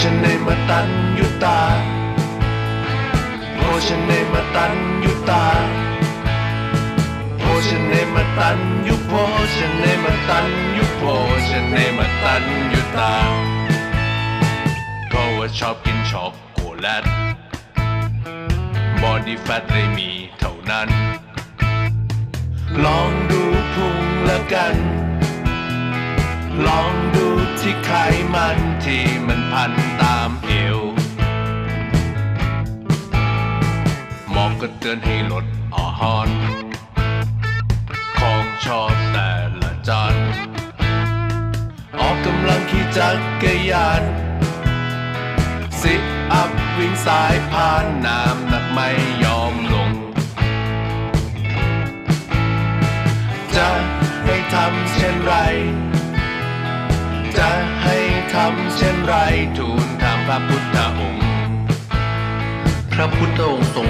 ชเนมาตันยุตาโภชเนมาตันยุตาโภชเนมาตันยุโภชเนมตันยุโภชเนมาตันยุตาเพราะว่าชอบกินช็อกโกแลตบอดี้แฟทเลยมีเท่านั้น ลองดูพุงล้วกัน ลอง ก็เตือนให้ลดอาหาร ของชอบแต่ละจานออกกำลังขี่จักรยานซิอัพวิ่งสายพานน้ำหนักไม่ยอมลง จะให้ทำเช่นไร จะให้ทำเช่นไรทูลถามพระพุทธองค์ พระพุทธองค์ทรง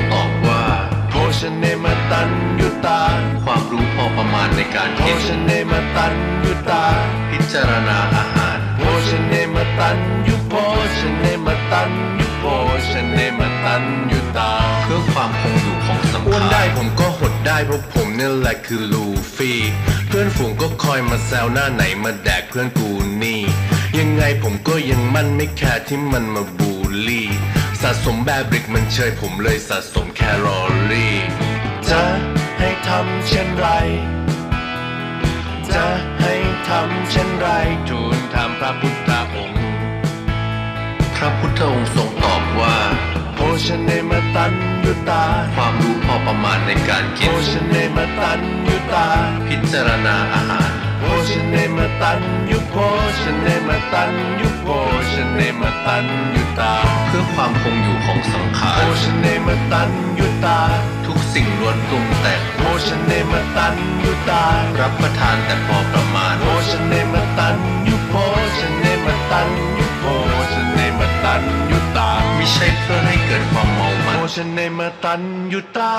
โภชเนมตันยุตา ความรู้พอประมาณในการโภกินชเนมตันยุตา พิจารณาอาหารโภชเนมตันยุโภชเนมตันยุโภชเนมตันยุตา เพื่อความคงอยู่ของสังอ้วนขารได้ผมก็หดได้เพราะผมนี่แหละคือลูฟี่เพื่อนฝูงก็คอยมาแซวหน้าไหนมาแดกเพื่อนกูนี่ ยังไงผมก็ยังมั่นไม่แคร์ที่มันมาบูลลี่ สะสมแบบริกมันเชยผมเลยสะสมแคลอรี่ จะให้ทำเช่นไร จะให้ทำเช่นไรทูลถามพระพุทธองค์ พระพุทธองค์ทรงตอบว่า โภชเนมตันยุตา ความรู้พอประมาณในการโภกินชเนมตันยุตา พิจารณาอาหาร โภชเนมตันยุโภชเนมตันยุโภชเนมตันยุตาเพื่อ ความคงอยู่ของสังขาโภรชเนมตันยุตา ทุกสิ่งล้วนปรุงแต่งโภชเนมตันยุตา รับประทานแต่พอประมาณโภชเนมตันยุโภชเนมตันยุโภชเนมตันยุตาไม่ใช่เพื่อให้เกิดความเมามัโภนชเนมตันยุตา